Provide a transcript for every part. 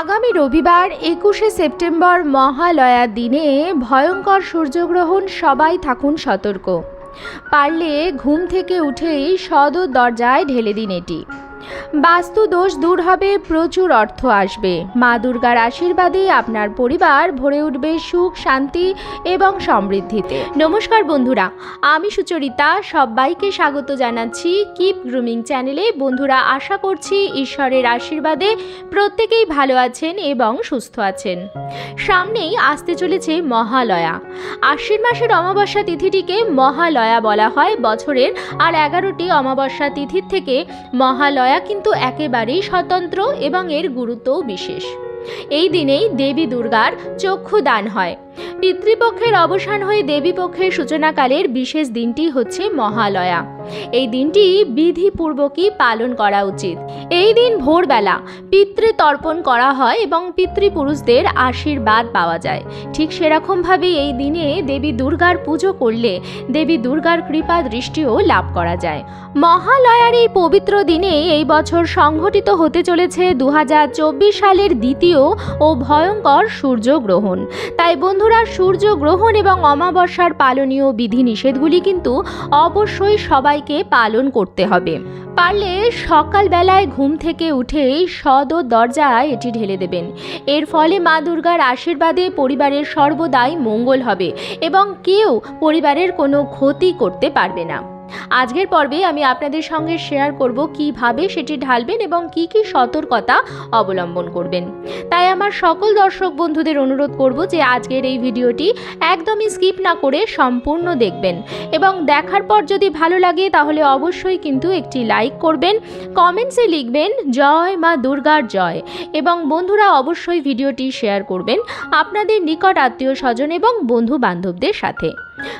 আগামী রবিবার একুশে সেপ্টেম্বর মহালয়ার দিনে ভয়ঙ্কর সূর্যগ্রহণ, সবাই থাকুন সতর্ক। পারলে ঘুম থেকে উঠেই সদর দরজায় ঢেলে দিন এটি। বাস্তু দোষ দূর হবে, প্রচুর অর্থ আসবে। মা দুর্গার আশীর্বাদে আপনার পরিবার ভরে উঠবে সুখ, শান্তি এবং সমৃদ্ধিতে। নমস্কার বন্ধুরা, আমি সুচরিতা, সবাইকে স্বাগত জানাচ্ছি কিপ গ্রুমিং চ্যানেলে বন্ধুরা, আশা করছি ঈশ্বরের আশীর্বাদে প্রত্যেকেই ভালো আছেন এবং সুস্থ আছেন। সামনেই আসতে চলেছে মহালয়া। আশ্বিন মাসের অমাবস্যা তিথিটিকে মহালয়া বলা হয়। বছরের আর এগারোটি অমাবস্যা তিথির থেকে মহালয়া কিন্তু একেবারেই স্বতন্ত্র এবং এর গুরুত্বও বিশেষ। এই দিনেই দেবী দুর্গার চক্ষু দান হয়। পিতৃপক্ষের অবসান হয়ে দেবীপক্ষের সূচনাকালের বিশেষ দিনটি হচ্ছে মহালয়া। এই দিনটি বিধিপূর্বকই পালন করা উচিত। এই দিন ভোরবেলা পিতৃতর্পণ করা হয় এবং পিতৃপুরুষদের আশীর্বাদ পাওয়া যায়। ঠিক সেরকমভাবে এই দিনে দেবী দুর্গার পুজো করলে দেবী দুর্গার কৃপা দৃষ্টিও লাভ করা যায়। মহালয়ার এই পবিত্র দিনে এই বছর সংঘটিত হতে চলেছে দু হাজার চব্বিশ সালের দ্বিতীয় ও ভয়ঙ্কর সূর্যগ্রহণ। তাই বন্ধুরা সূর্য গ্রহণ এবং অমাবস্যার পালনীয় বিধিনিষেধগুলি কিন্তু অবশ্যই সবাইকে পালন করতে হবে। পারলে সকালবেলায় ঘুম থেকে উঠেই সদর দরজায় এটি ঢেলে দেবেন। এর ফলে মা দুর্গার আশীর্বাদে পরিবারের সর্বদাই মঙ্গল হবে এবং কেউ পরিবারের কোনো ক্ষতি করতে পারবে না। আজকের পর্বে আমি আপনাদের সঙ্গে শেয়ার করব কীভাবে সেটি ঢালবেন এবং কি কি সতর্কতা অবলম্বন করবেন। তাই আমার সকল দর্শক বন্ধুদের অনুরোধ করব যে আজকের এই ভিডিওটি একদমই স্কিপ না করে সম্পূর্ণ দেখবেন এবং দেখার পর যদি ভালো লাগে তাহলে অবশ্যই কিন্তু একটি লাইক করবেন কমেন্টসে লিখবেন, জয় মা দুর্গার জয় এবং বন্ধুরা অবশ্যই ভিডিওটি শেয়ার করবেন আপনাদের নিকট আত্মীয় স্বজন এবং বন্ধু বান্ধবদের সাথে।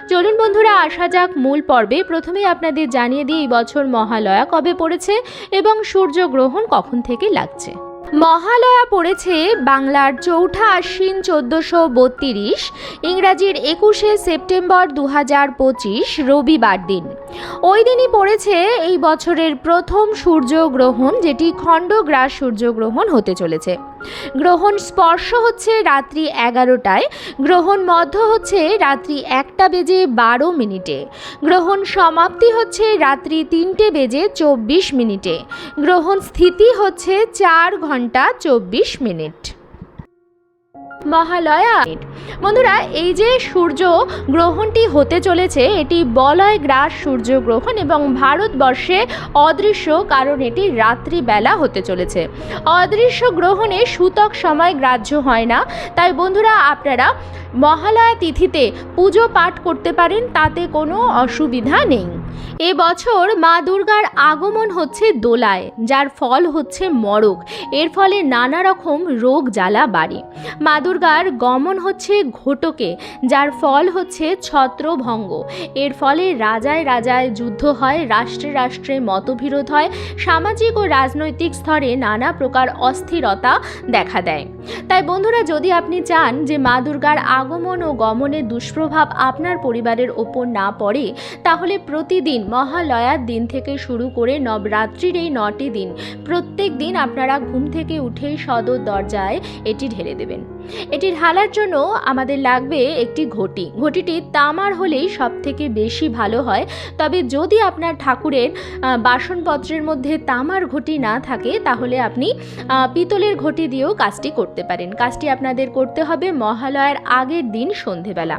চলুন বন্ধুরা, আসা যাক মূল পর্বে। প্রথমেই আপনাদের জানিয়ে দিই, এই বছর মহালয়া কবে পড়েছে এবং সূর্যগ্রহণ কখন থেকে লাগছে। মহালয়া পড়েছে বাংলার চৌঠা আশ্বিন চোদ্দোশো বত্রিশ, ইংরাজির একুশে সেপ্টেম্বর দু হাজার পঁচিশ, রবিবার দিন। ওই দিনই পড়েছে এই বছরের প্রথম সূর্যগ্রহণ, যেটি খণ্ডগ্রাস সূর্যগ্রহণ হতে চলেছে। গ্রহণ স্পর্শ হচ্ছে রাত্রি এগারোটায়, গ্রহণ মধ্য হচ্ছে রাত্রি একটা বেজে বারো মিনিটে। গ্রহণ সমাপ্তি হচ্ছে রাত্রি তিনটে বেজে চব্বিশ মিনিটে। গ্রহণ স্থিতি হচ্ছে চার ঘণ্টা। চব্বিশ মিনিট। মহালয়া। বন্ধুরা, এই যে সূর্য গ্রহণটি হতে চলেছে, এটি বলয় গ্রাস সূর্য গ্রহণ এবং ভারতবর্ষে অদৃশ্য, কারণ এটি রাত্রিবেলা হতে চলেছে। অদৃশ্য গ্রহণে সূতক সময় গ্রাহ্য হয় না। তাই বন্ধুরা, আপনারা মহালয়া তিথিতে পুজো পাঠ করতে পারেন, তাতে কোনো অসুবিধা নেই। এবছর মা দুর্গার আগমন হচ্ছে দোলায়, যার ফল হচ্ছে মরক এর ফলে নানা রকম রোগ জ্বালা বাড়ে। মা দুর্গার গমন হচ্ছে ঘটকে, যার ফল হচ্ছে ছত্রভঙ্গ। এর ফলে রাজায় রাজায় যুদ্ধ হয়, রাষ্ট্রে রাষ্ট্রে মতবিরোধ হয়, সামাজিক ও রাজনৈতিক স্তরে নানা প্রকার অস্থিরতা দেখা দেয়। তাই বন্ধুরা, যদি আপনি চান যে মা দুর্গার আগমন ও গমনের দুষ্প্রভাব আপনার পরিবারের ওপর না পড়ে, তাহলে প্রতিদিন মহালয়ার দিন থেকে শুরু করে নবরাত্রির এই নটি দিন, প্রত্যেক দিন আপনারা ঘুম থেকে উঠেই সদর দরজায় এটি ঢেলে দেবেন। এটি ঢালার জন্য আমাদের লাগবে একটি ঘটি। ঘটিটি তামার হলেই সব থেকে বেশি ভালো হয়। তবে যদি আপনার ঠাকুরের বাসনপত্রের মধ্যে তামার ঘটি না থাকে, তাহলে আপনি পিতলের ঘটি দিয়েও কাজটি করতে পারেন। কাজটি আপনাদের করতে হবে মহালয়ার আগের দিন সন্ধেবেলা।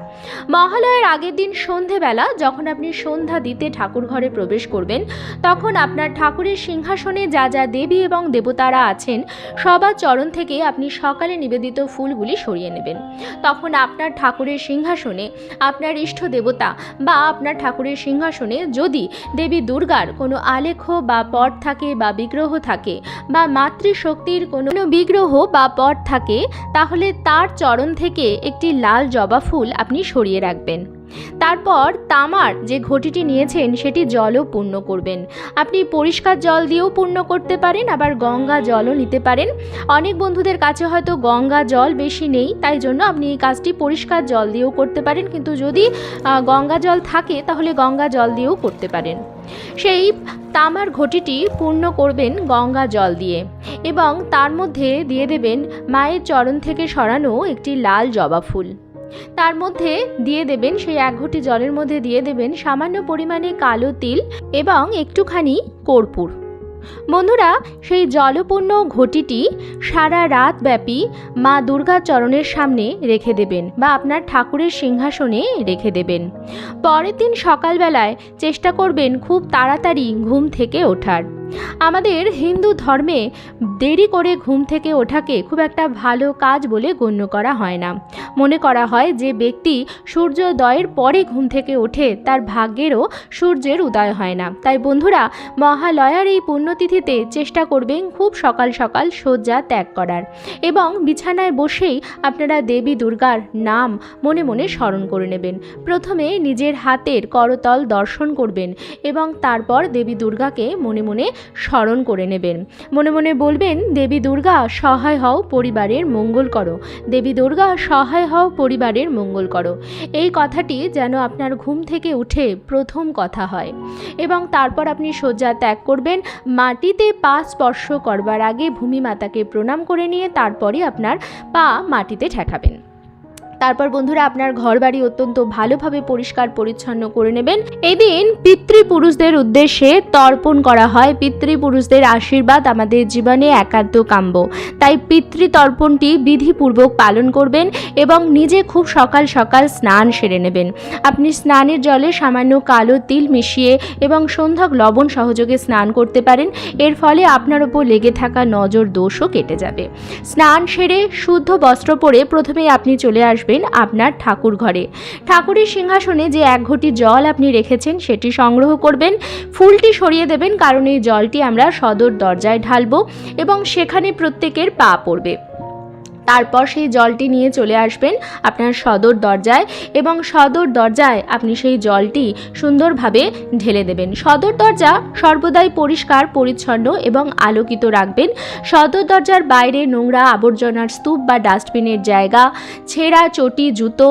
মহালয়ার আগের দিন সন্ধেবেলা যখন আপনি সন্ধ্যা দিতে ঠাকুর ঘরে প্রবেশ করবেন, তখন আপনার ঠাকুরের সিংহাসনে যা যা দেবী এবং দেবতারা আছেন, সবার চরণ থেকে আপনি সকালে নিবেদিত ফুলগুলি সরিয়ে নেবেন। তখন আপনার ঠাকুরের সিংহাসনে আপনার ইষ্ট দেবতা বা আপনার ঠাকুরের সিংহাসনে যদি দেবী দুর্গার কোনো আলেখ বা পট থাকে বা বিগ্রহ থাকে বা মাতৃশক্তির কোনো বিগ্রহ বা পট থাকে, তাহলে তার চরণ থেকে একটি লাল জবা ফুল আপনি সরিয়ে রাখবেন। তারপর তামার যে ঘটিটি নিয়েছেন, সেটি জলও পূর্ণ করবেন। আপনি পরিষ্কার জল দিয়েও পূর্ণ করতে পারেন, আবার গঙ্গা জলও নিতে পারেন। অনেক বন্ধুদের কাছে হয়তো গঙ্গা জল বেশি নেই, তাই জন্য আপনি এই কাজটি পরিষ্কার জল দিয়েও করতে পারেন। কিন্তু যদি গঙ্গা জল থাকে, তাহলে গঙ্গা জল দিয়েও করতে পারেন। সেই তামার ঘটিটি পূর্ণ করবেন গঙ্গা জল দিয়ে এবং তার মধ্যে দিয়ে দেবেন মায়ের চরণ থেকে সরানো একটি লাল জবা ফুল। তার মধ্যে দিয়ে দেবেন, সেই এক ঘটি জলের মধ্যে দিয়ে দেবেন সামান্য পরিমাণে কালো তিল এবং একটুখানি কর্পূর। বন্ধুরা, সেই জলপূর্ণ ঘটিটি সারা রাত ব্যাপী মা দুর্গার চরণের সামনে রেখে দেবেন বা আপনার ঠাকুরের সিংহাসনে রেখে দেবেন। পরের দিন সকালবেলায় চেষ্টা করবেন খুব তাড়াতাড়ি ঘুম থেকে ওঠার। আমাদের হিন্দু ধর্মে দেরি করে ঘুম থেকে ওঠাকে খুব একটা ভালো কাজ বলে গণ্য করা হয় না। মনে করা হয় যে ব্যক্তি সূর্যোদয়ের পরে ঘুম থেকে ওঠে, তার ভাগ্যেরও সূর্যের উদয় হয় না। তাই বন্ধুরা, মহালয়ার এই পুণ্যতিথিতে চেষ্টা করবেন খুব সকাল সকাল শয্যা ত্যাগ করার এবং বিছানায় বসেই আপনারা দেবী দুর্গার নাম মনে মনে স্মরণ করে নেবেন। প্রথমে নিজের হাতের করতল দর্শন করবেন এবং তারপর দেবী দুর্গাকে মনে মনে স্মরণ করে নেবেন। মনে মনে বলবেন, দেবী দুর্গা, সহায় হও পরিবারের মঙ্গল করো। দেবী দুর্গা, সহায় হও পরিবারের মঙ্গল করো। এই কথাটি যেন আপনার ঘুম থেকে উঠে প্রথম কথা হয়। এবং তারপর আপনি শয্যা ত্যাগ করবেন। মাটিতে পা স্পর্শ করবার আগে ভূমি মাতাকে প্রণাম করে নিয়ে তারপরই আপনার পা মাটিতে ঠেকাবেন। তারপর বন্ধুরা আপনার ঘর বাড়ি অত্যন্ত ভালোভাবে পরিষ্কার পরিচ্ছন্ন করে নেবেন। এদিন পিতৃপুরুষদের উদ্দেশ্যে তর্পণ করা হয়। পিতৃপুরুষদের আশীর্বাদ আমাদের জীবনে একান্ত কাম্য। তাই পিতৃতর্পণটি বিধিপূর্বক পালন করবেন এবং নিজে খুব সকাল সকাল স্নান সেরে নেবেন। আপনি স্নানের জলে সামান্য কালো তিল মিশিয়ে এবং সন্ধ্যাক লবণ সহযোগে স্নান করতে পারেন। এর ফলে আপনার ওপর লেগে থাকা নজর দোষও কেটে যাবে। স্নান সেরে শুদ্ধ বস্ত্র পরে প্রথমেই আপনি চলে আসবেন আপনার ঠাকুর ঘরে। ঠাকুরের সিংহাসনে যে এক ঘটি জল আপনি রেখেছেন, সেটি সংগ্রহ করবেন। ফুলটি সরিয়ে দেবেন, কারণ এই জলটি আমরা সদর দরজায় ঢালব এবং সেখানে প্রত্যেকের পা পড়বে। তারপর সেই জলটি নিয়ে চলে আসবেন আপনার সদর দরজায় এবং সদর দরজায় আপনি সেই জলটি সুন্দরভাবে ঢেলে দেবেন। সদর দরজা সর্বদাই পরিষ্কার, পরিচ্ছন্ন এবং আলোকিত রাখবেন। সদর দরজার বাইরে নোংরা আবর্জনার স্তূপ বা ডাস্টবিনের জায়গা, ছেঁড়া, চটি, জুতো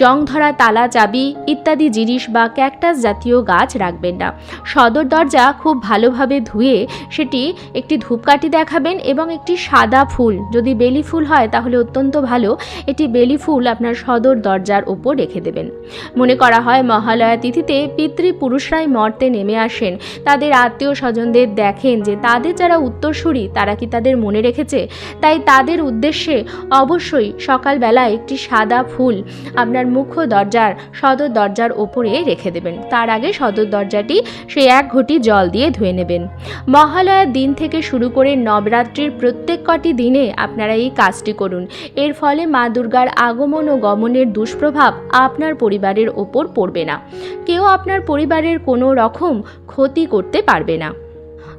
জং ধরা তালা, চাবি ইত্যাদি জিনিস বা ক্যাকটাস জাতীয় গাছ রাখবেন না। সদর দরজা খুব ভালোভাবে ধুয়ে সেটি একটি ধূপকাঠি দেখাবেন এবং একটি সাদা ফুল যদি বেলি ফুল হয়, তাহলে অত্যন্ত ভালো। এটি বেলি ফুল আপনার সদর দরজার ওপর রেখে দেবেন। মনে করা হয়, মহালয়া তিথিতে পিতৃপুরুষরাই মর্তে নেমে আসেন। তাদের আত্মীয় স্বজনদের দেখেন যে তাদের যারা উত্তরসূরি, তারা কি তাদের মনে রেখেছে? তাই তাদের উদ্দেশ্যে অবশ্যই সকালবেলায় একটি সাদা ফুল আপনার মুখ্য দরজার, সদর দরজার ওপরে রেখে দেবেন। তার আগে সদর দরজাটি সেই এক ঘটি জল দিয়ে ধুয়ে নেবেন। মহালয়ার দিন থেকে শুরু করে নবরাত্রির প্রত্যেক কটি দিনে আপনারা এই কাজটি করুন। এর ফলে মা দুর্গার আগমন ও গমনের দুষ্প্রভাব আপনার পরিবারের ওপর পড়বে না। কেউ আপনার পরিবারের কোনো রকম ক্ষতি করতে পারবে না।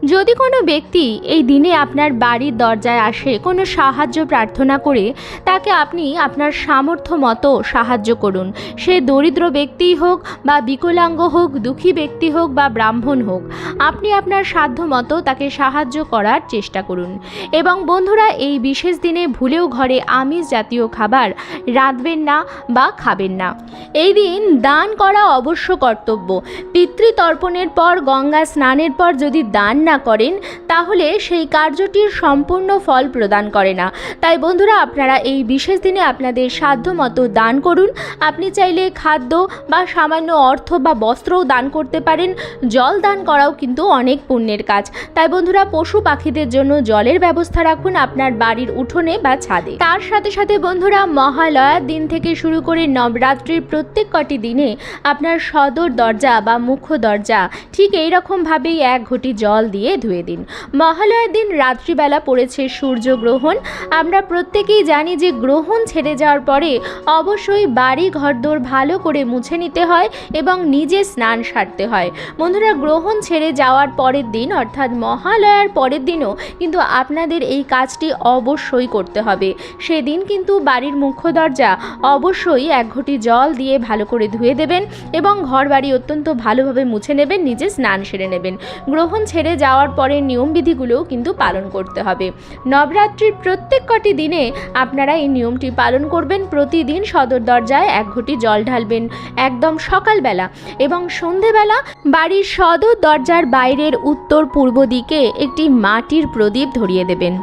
যদি কোনো ব্যক্তি এই দিনে আপনার বাড়ির দরজায় আসে, কোনো সাহায্য প্রার্থনা করে, তাকে আপনি আপনার সামর্থ্য মতো সাহায্য করুন। সে দরিদ্র ব্যক্তিই হোক বা বিকলাঙ্গ হোক, দুঃখী ব্যক্তি হোক বা ব্রাহ্মণ হোক, আপনি আপনার সাধ্য মতো তাকে সাহায্য করার চেষ্টা করুন। এবং বন্ধুরা, এই বিশেষ দিনে ভুলেও ঘরে আমিষ জাতীয় খাবার রাঁধবেন না বা খাবেন না। এই দিন দান করা অবশ্য কর্তব্য। পিতৃতর্পণের পর, গঙ্গা স্নানের পর যদি দান না করেন, তাহলে সেই কার্যটির সম্পূর্ণ ফল প্রদান করে না। তাই বন্ধুরা, আপনারা এই বিশেষ দিনে আপনাদের সাধ্য মতো দান করুন। আপনি চাইলে খাদ্য বা সামান্য অর্থ বা বস্ত্রও দান করতে পারেন। জল দান করাও কিন্তু অনেক পুণ্যের কাজ। তাই বন্ধুরা, পশু পাখিদের জন্য জলের ব্যবস্থা রাখুন আপনার বাড়ির উঠোনে বা ছাদে। তার সাথে সাথে বন্ধুরা, মহালয়ার দিন থেকে শুরু করে নবরাত্রির প্রত্যেক কটি দিনে আপনার সদর দরজা বা মুখ্য দরজা ঠিক এই রকমভাবেই এক ঘটি জল দিয়ে ধুয়ে দিন। মহালয়ার দিন রাত্রিবেলা পড়েছে সূর্যগ্রহণ। আমরা প্রত্যেকেই জানি যে গ্রহণ ছেড়ে যাওয়ার পরে অবশ্যই বাড়ি ঘরদোর ভালো করে মুছে নিতে হয় এবং নিজে স্নান সারতে হয়। বন্ধুরা, গ্রহণ ছেড়ে যাওয়ার পরের দিন, অর্থাৎ মহালয়ার পরের দিনও কিন্তু আপনাদের এই কাজটি অবশ্যই করতে হবে। সেদিন কিন্তু বাড়ির মুখ্য দরজা অবশ্যই এক ঘটি জল দিয়ে ভালো করে ধুয়ে দেবেন এবং ঘর বাড়ি অত্যন্ত ভালোভাবে মুছে নেবেন, নিজে স্নান সেরে নেবেন। গ্রহণ ছেড়ে যাওয়ার পরে নিয়মবিধিগুলোও কিন্তু পালন করতে হবে। নবরাত্রির প্রত্যেক কটি দিনে আপনারা এই নিয়মটি পালন করবেন। প্রতিদিন সদর দরজায় এক ঘটি জল ঢালবেন একদম সকালবেলা এবং সন্ধেবেলা বাড়ির সদর দরজার বাইরের উত্তর পূর্ব দিকে একটি মাটির প্রদীপ ধরিয়ে দেবেন।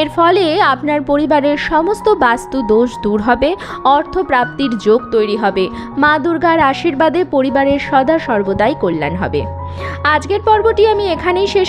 এর ফলে আপনার পরিবারের সমস্ত বাস্তু দোষ দূর হবে অর্থ প্রাপ্তির যোগ তৈরি হবে, মা দুর্গার আশীর্বাদে পরিবারের সদা সর্বদাই কল্যাণ হবে। আজকের পর্বটি আমি এখানেই শেষ